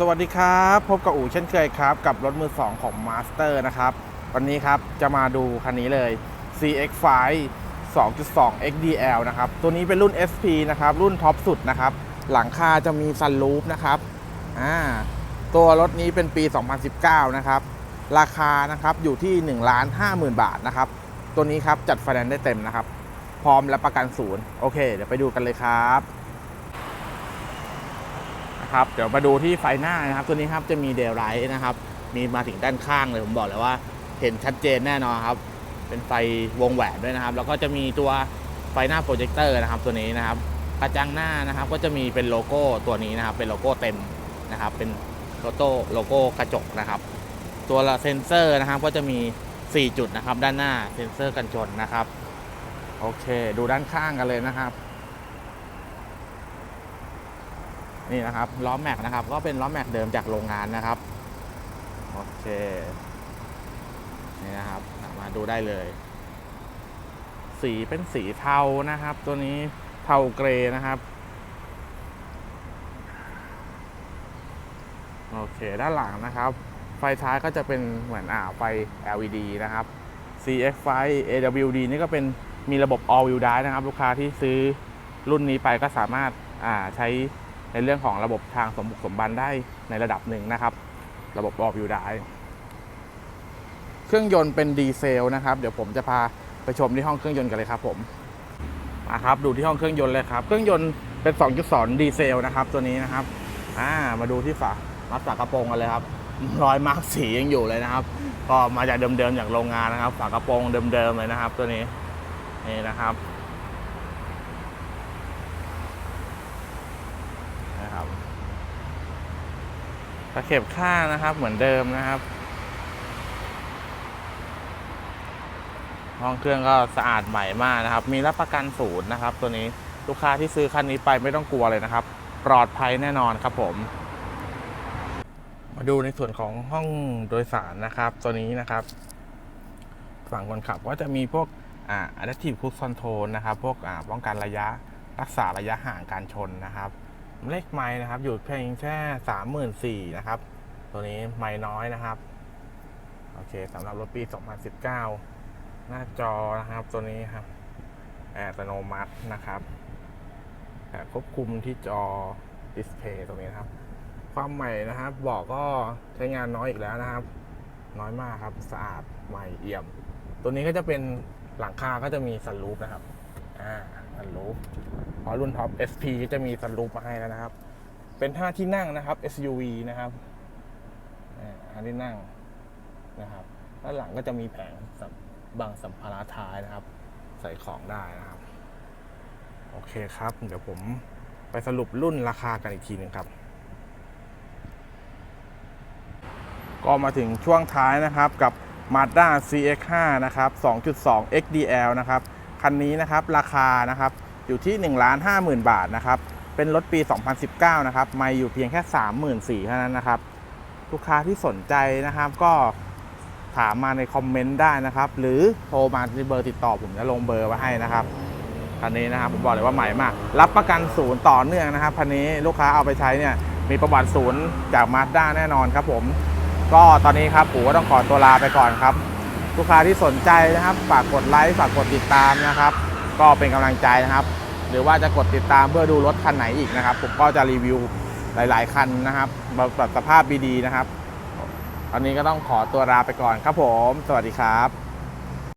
สวัสดีครับ พบกับอู๋เช่นเคยครับ กับรถมือ 2 ของ Master นะครับ วันนี้ครับจะมาดูคันนี้เลย CX5 2.2 XDL นะครับ ตัวนี้เป็นรุ่น SP นะครับ รุ่นท็อปสุดนะครับ หลังคาจะมีซันรูฟนะครับอ่าตัวรถนี้เป็นปี 2019 นะครับ ราคานะครับอยู่ที่1 5 0 0 0 0 บาทนะครับ ตัวนี้ครับจัดไฟแนนซ์ได้เต็มนะครับ พร้อมและประกันศูนย์โอเค เดี๋ยวไปดูกันเลยครับ นะครับเดี๋ยวมาดูที่ไฟหน้านะครับ ตัวนี้ครับจะมีเดลไลท์นะครับ มีมาถึงด้านข้างเลยผมบอกเลยว่าเห็นชัดเจนแน่นอนครับ เป็นไฟวงแหวนด้วยนะครับ แล้วก็จะมีตัวไฟหน้าโปรเจคเตอร์นะครับ ตัวนี้นะครับกระจังหน้านะครับ ก็จะมีเป็นโลโก้ตัวนี้นะครับ เป็นโลโก้เต็มนะครับ เป็นโลโก้โลโก้กระจกนะครับ ตัวเซนเซอร์นะครับก็จะมี 4 จุดนะครับ ด้านหน้าเซนเซอร์กันชนนะครับ โอเค ดูด้านข้างกันเลยนะครับ นี่นะครับล้อแม็กนะครับ ก็เป็นล้อแม็กเดิมจากโรงงานนะครับ โอเค นี่นะครับ มาดูได้เลย สีเป็นสีเทานะครับ ตัวนี้เทาเกรย์นะครับ โอเค ด้านหลังนะครับ ไฟท้ายก็จะเป็นเหมือนอ่าไฟ LED นะครับ CX ไฟ AWD นี่ก็เป็นมีระบบ All Wheel Drive นะครับ ลูกค้าที่ซื้อรุ่นนี้ไปก็สามารถอ่าใช้ ในเรื่องของระบบทางสมบุกสมบันได้ในระดับหนึ่งนะครับ ระบบ All Wheel Drive เครื่องยนต์เป็นดีเซลนะครับเดี๋ยวผมจะพาไปชมที่ห้องเครื่องยนต์กันเลยครับผมมาครับดูที่ห้องเครื่องยนต์เลยครับ เครื่องยนต์เป็น 2.2 ดีเซลนะครับตัวนี้นะครับอ่ามาดูที่ฝามัดฝากระโปรงกันเลยครับรอยมาร์กสียังอยู่เลยนะครับ ก็มาจากเดิมๆจากโรงงานนะครับ ฝากระโปรงเดิมๆเลยนะครับ ตัวนี้นี่นะครับ ตะเข็บข้างนะครับเหมือนเดิมนะครับ ห้องเครื่องก็สะอาดใหม่มากนะครับ มีรับประกันศูนย์นะครับ ตัวนี้ลูกค้าที่ซื้อคันนี้ไปไม่ต้องกลัวเลยนะครับ ปลอดภัยแน่นอนครับผม มาดูในส่วนของห้องโดยสารนะครับ ตัวนี้นะครับ ฝั่งคนขับก็จะมีพวกอ่า adaptive cruise control นะครับ พวกอ่าป้องกันระยะรักษาระยะห่างการชนนะครับ เลขไม้นะครับ อยู่เพียงแค่สามหมื่นสี่นะครับ ตัวนี้ไม่น้อยนะครับ โอเคสำหรับรถปี 2019 หน้าจอนะครับตัวนี้ครับแอัตโนมัตินะครับควบคุมที่จอดิสเพย์ตรงนี้นะครับ ความใหม่นะครับบอกก็ใช้งานน้อยอีกแล้วนะครับ น้อยมากครับสะอาดใหม่เอี่ยม ตัวนี้ก็จะเป็นหลังคาก็จะมีสันรูปนะครับ อ่าสันรูป พอรุ่นท็อป SP ก็จะมีสันรูปมาให้แล้วนะครับ เป็นท่าที่นั่งนะครับ SUV นะครับอ่าท่าที่นั่งนะครับด้านหลังก็จะมีแผงบังสัมภาระท้ายนะครับ ใส่ของได้นะครับ โอเคครับ เดี๋ยวผมไปสรุปรุ่นราคากันอีกทีหนึ่งครับ ก็มาถึงช่วงท้ายนะครับกับ Mazda CX5 นะครับ 2.2 XDL นะครับ คันนี้นะครับราคานะครับ อยู่ที่1 5 0 0 0 0บาทนะครับ เป็นรถปี 2019 นะครับ ไม่อยู่เพียงแค่ 34,000เท่านั้นนะครับ ลูกค้าที่สนใจนะครับก็ถามมาในคอมเมนต์ได้นะครับ หรือโทรมาที่เบอร์ติดต่อผมจะลงเบอร์ไว้ให้นะครับคันนี้นะครับผมบอกเลยว่าใหม่มาก รับประกันศูนย์ต่อเนื่องนะครับคันนี้ลูกค้าเอาไปใช้เนี่ยมีประวัติศูนย์จากมาสด้าแน่นอนครับผม ก็ตอนนี้ครับปู่ก็ต้องขอตัวลาไปก่อนครับ ลูกค้าที่สนใจนะครับ ฝากกดไลค์ฝากกดติดตามนะครับ ก็เป็นกำลังใจนะครับ หรือว่าจะกดติดตามเพื่อดูรถคันไหนอีกนะครับ ผมก็จะรีวิวหลาย ๆ คันนะครับแบบสภาพดีๆนะครับตอนนี้ก็ต้องขอตัวลาไปก่อนครับผม สวัสดีครับ